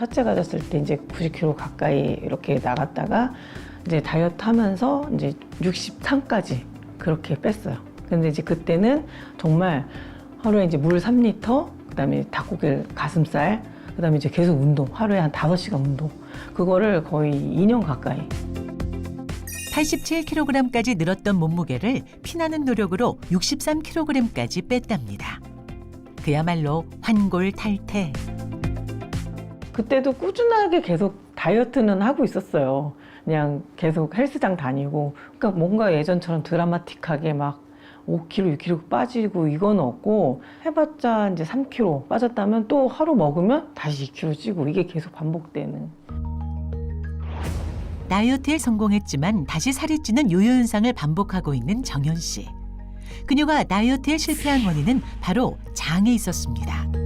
첫째가 됐을 때 이제 90kg 가까이 이렇게 나갔다가 이제 다이어트 하면서 이제 63까지 그렇게 뺐어요. 근데 이제 그때는 정말 하루에 이제 물 3리터, 그다음에 닭고기 가슴살, 그다음에 이제 계속 운동, 하루에 한 5시간 운동. 그거를 거의 2년 가까이 87kg까지 늘었던 몸무게를 피나는 노력으로 63kg까지 뺐답니다. 그야말로 환골 탈태. 그때도 꾸준하게 계속 다이어트는 하고 있었어요. 그냥 계속 헬스장 다니고. 그러니까 뭔가 예전처럼 드라마틱하게 막 5kg, 6kg 빠지고 이건 없고 해봤자 이제 3kg 빠졌다면 또 하루 먹으면 다시 2kg 찌고 이게 계속 반복되는. 다이어트에 성공했지만 다시 살이 찌는 요요 현상을 반복하고 있는 정현 씨. 그녀가 다이어트에 실패한 원인은 바로 장에 있었습니다.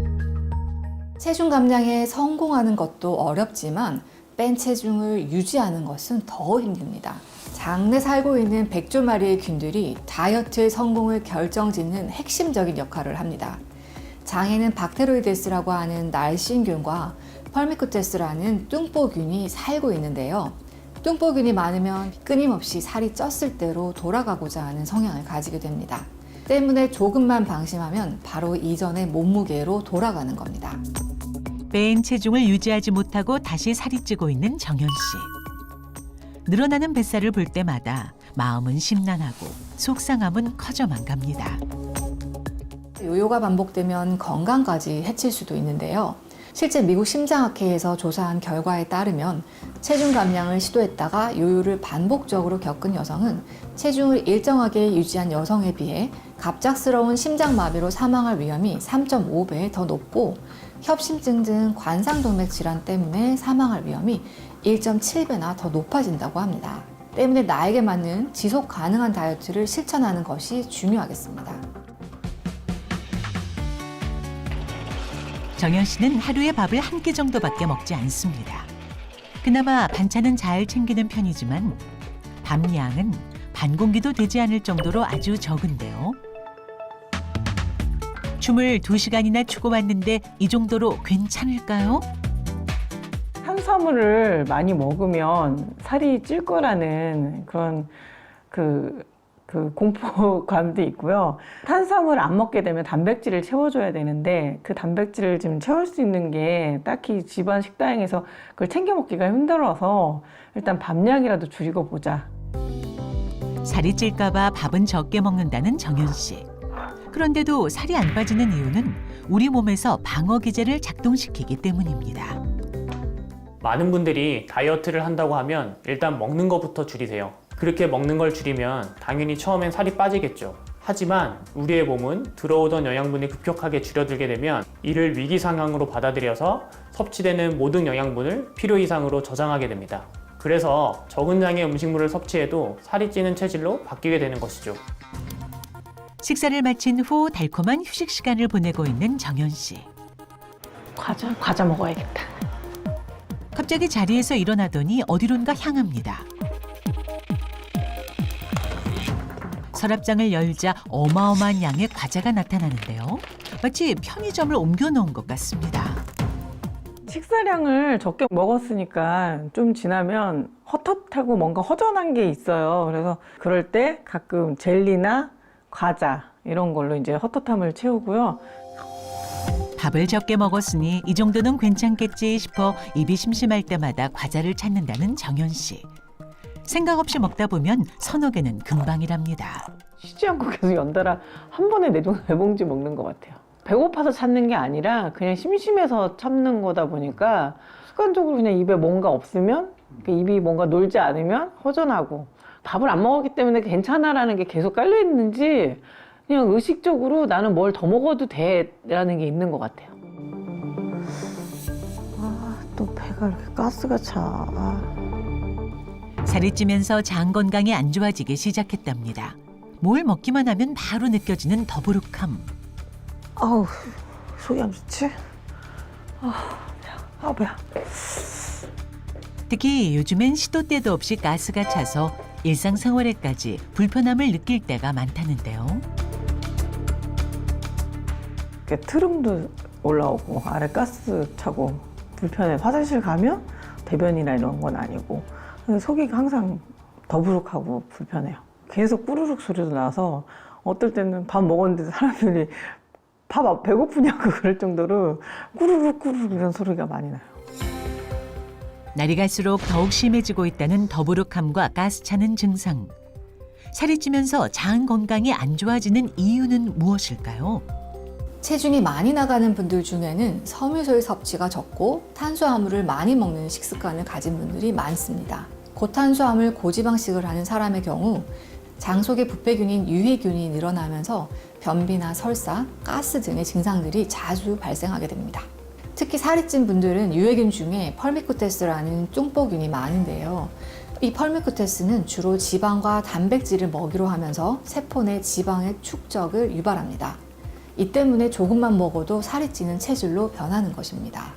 체중 감량에 성공하는 것도 어렵지만 뺀 체중을 유지하는 것은 더 힘듭니다. 장내 살고 있는 백조 마리의 균들이 다이어트의 성공을 결정짓는 핵심적인 역할을 합니다. 장에는 박테로이데스라고 하는 날씬균과 펄미쿠테스라는 뚱보균이 살고 있는데요. 뚱보균이 많으면 끊임없이 살이 쪘을 대로 돌아가고자 하는 성향을 가지게 됩니다. 때문에 조금만 방심하면 바로 이전의 몸무게로 돌아가는 겁니다. 뺀 체중을 유지하지 못하고 다시 살이 찌고 있는 정현 씨. 늘어나는 뱃살을 볼 때마다 마음은 심란하고 속상함은 커져만 갑니다. 요요가 반복되면 건강까지 해칠 수도 있는데요. 실제 미국 심장학회에서 조사한 결과에 따르면 체중 감량을 시도했다가 요요를 반복적으로 겪은 여성은 체중을 일정하게 유지한 여성에 비해 갑작스러운 심장마비로 사망할 위험이 3.5배 더 높고 협심증 등 관상동맥 질환 때문에 사망할 위험이 1.7배나 더 높아진다고 합니다. 때문에 나에게 맞는 지속 가능한 다이어트를 실천하는 것이 중요하겠습니다. 정현 씨는 하루에 밥을 한 끼 정도밖에 먹지 않습니다. 그나마 반찬은 잘 챙기는 편이지만 밥량은 반 공기도 되지 않을 정도로 아주 적은데요. 춤을 두 시간이나 추고 왔는데 이 정도로 괜찮을까요? 탄수화물을 많이 먹으면 살이 찔 거라는 그런 그, 그 공포감도 있고요. 탄수화물을 안 먹게 되면 단백질을 채워줘야 되는데 그 단백질을 지금 채울 수 있는 게 딱히 집안 식당에서 그걸 챙겨 먹기가 힘들어서 일단 밥량이라도 줄이고 보자. 살이 찔까봐 밥은 적게 먹는다는 정현 씨. 그런데도 살이 안 빠지는 이유는 우리 몸에서 방어 기제를 작동시키기 때문입니다. 많은 분들이 다이어트를 한다고 하면 일단 먹는 것부터 줄이세요. 그렇게 먹는 걸 줄이면 당연히 처음엔 살이 빠지겠죠. 하지만 우리의 몸은 들어오던 영양분이 급격하게 줄어들게 되면 이를 위기 상황으로 받아들여서 섭취되는 모든 영양분을 필요 이상으로 저장하게 됩니다. 그래서 적은 양의 음식물을 섭취해도 살이 찌는 체질로 바뀌게 되는 것이죠. 식사를 마친 후 달콤한 휴식 시간을 보내고 있는 정현 씨. 과자, 과자 먹어야겠다. 갑자기 자리에서 일어나더니 어디론가 향합니다. 서랍장을 열자 어마어마한 양의 과자가 나타나는데요. 마치 편의점을 옮겨 놓은 것 같습니다. 식사량을 적게 먹었으니까 좀 지나면 헛헛하고 뭔가 허전한 게 있어요. 그래서 그럴 때 가끔 젤리나 과자 이런 걸로 이제 헛헛함을 채우고요. 밥을 적게 먹었으니 이 정도는 괜찮겠지 싶어 입이 심심할 때마다 과자를 찾는다는 정현 씨. 생각 없이 먹다 보면 서너 개는 금방이랍니다. 쉬지 않고 계속 연달아 한 번에 네 봉- 네 봉지 먹는 것 같아요. 배고파서 찾는 게 아니라 그냥 심심해서 참는 거다 보니까 습관적으로 그냥 입에 뭔가 없으면 그 입이 뭔가 놀지 않으면 허전하고 밥을 안 먹었기 때문에 괜찮아라는 게 계속 깔려 있는지 그냥 의식적으로 나는 뭘 더 먹어도 돼라는 게 있는 것 같아요. 아, 또 배가 이렇게 가스가 차. 아. 살이 찌면서 장 건강이 안 좋아지기 시작했답니다. 뭘 먹기만 하면 바로 느껴지는 더부룩함. 아우, 안 좋지? 아. 아, 배야. 특히 요즘엔 시도 때도 없이 가스가 차서 일상생활에까지 불편함을 느낄 때가 많다는데요. 이렇게 트름도 올라오고 아래 가스 차고 불편해. 화장실 가면 대변이나 이런 건 아니고 속이 항상 더부룩하고 불편해요. 계속 꾸르륵 소리도 나서 어떨 때는 밥 먹었는데 사람들이 밥 아- 배고프냐고 그럴 정도로 꾸르륵 꾸르륵 이런 소리가 많이 나요. 날이 갈수록 더욱 심해지고 있다는 더부룩함과 가스 차는 증상. 살이 찌면서 장 건강이 안 좋아지는 이유는 무엇일까요? 체중이 많이 나가는 분들 중에는 섬유소의 섭취가 적고 탄수화물을 많이 먹는 식습관을 가진 분들이 많습니다. 고탄수화물 고지방식을 하는 사람의 경우 장 속의 부패균인 유해균이 늘어나면서 변비나 설사, 가스 등의 증상들이 자주 발생하게 됩니다. 특히 살이 찐 분들은 유해균 중에 펄미쿠테스라는 쫑뽀균이 많은데요. 이 펄미쿠테스는 주로 지방과 단백질을 먹이로 하면서 세포 내 지방의 축적을 유발합니다. 이 때문에 조금만 먹어도 살이 찌는 체질로 변하는 것입니다.